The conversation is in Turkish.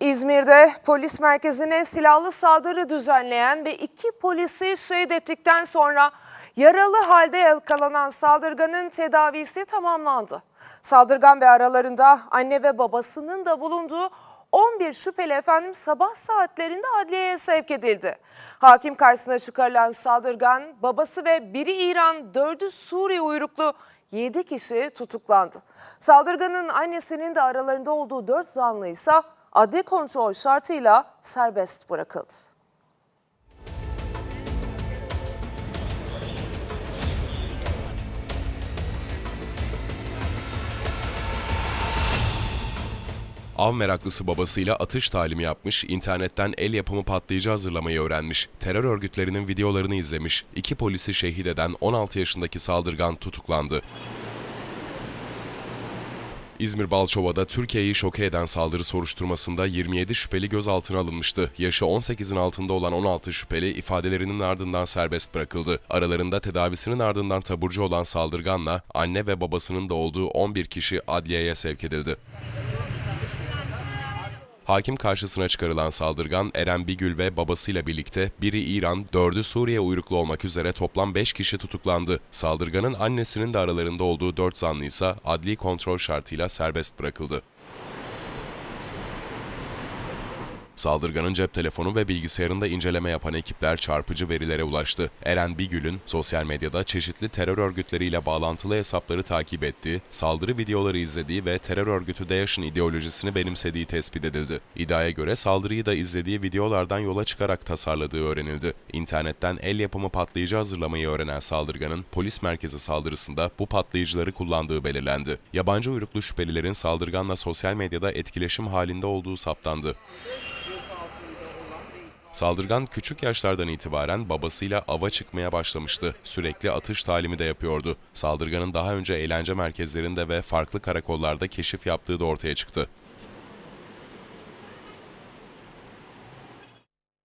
İzmir'de polis merkezine silahlı saldırı düzenleyen ve iki polisi şehit ettikten sonra yaralı halde yakalanan saldırganın tedavisi tamamlandı. Saldırgan ve aralarında anne ve babasının da bulunduğu 11 şüpheli efendim sabah saatlerinde adliyeye sevk edildi. Hakim karşısına çıkarılan saldırgan babası ve biri İran, dördü Suriye uyruklu 7 kişi tutuklandı. Saldırganın annesinin de aralarında olduğu 4 zanlı ise adli kontrol şartıyla serbest bırakıldı. Av meraklısı babasıyla atış talimi yapmış, internetten el yapımı patlayıcı hazırlamayı öğrenmiş, terör örgütlerinin videolarını izlemiş, iki polisi şehit eden 16 yaşındaki saldırgan tutuklandı. İzmir Balçova'da Türkiye'yi şoke eden saldırı soruşturmasında 27 şüpheli gözaltına alınmıştı. Yaşı 18'in altında olan 16 şüpheli ifadelerinin ardından serbest bırakıldı. Aralarında tedavisinin ardından taburcu olan saldırganla anne ve babasının da olduğu 11 kişi adliyeye sevk edildi. Hakim karşısına çıkarılan saldırgan Eren Bigül ve babasıyla birlikte biri İran, dördü Suriye uyruklu olmak üzere toplam 5 kişi tutuklandı. Saldırganın annesinin de aralarında olduğu 4 zanlı ise adli kontrol şartıyla serbest bırakıldı. Saldırganın cep telefonu ve bilgisayarında inceleme yapan ekipler çarpıcı verilere ulaştı. Eren Bigül'ün sosyal medyada çeşitli terör örgütleriyle bağlantılı hesapları takip ettiği, saldırı videoları izlediği ve terör örgütü DAEŞ'in ideolojisini benimsediği tespit edildi. İddiaya göre saldırıyı da izlediği videolardan yola çıkarak tasarladığı öğrenildi. İnternetten el yapımı patlayıcı hazırlamayı öğrenen saldırganın polis merkezi saldırısında bu patlayıcıları kullandığı belirlendi. Yabancı uyruklu şüphelilerin saldırganla sosyal medyada etkileşim halinde olduğu saptandı. Saldırgan küçük yaşlardan itibaren babasıyla ava çıkmaya başlamıştı. Sürekli atış talimi de yapıyordu. Saldırganın daha önce eğlence merkezlerinde ve farklı karakollarda keşif yaptığı da ortaya çıktı.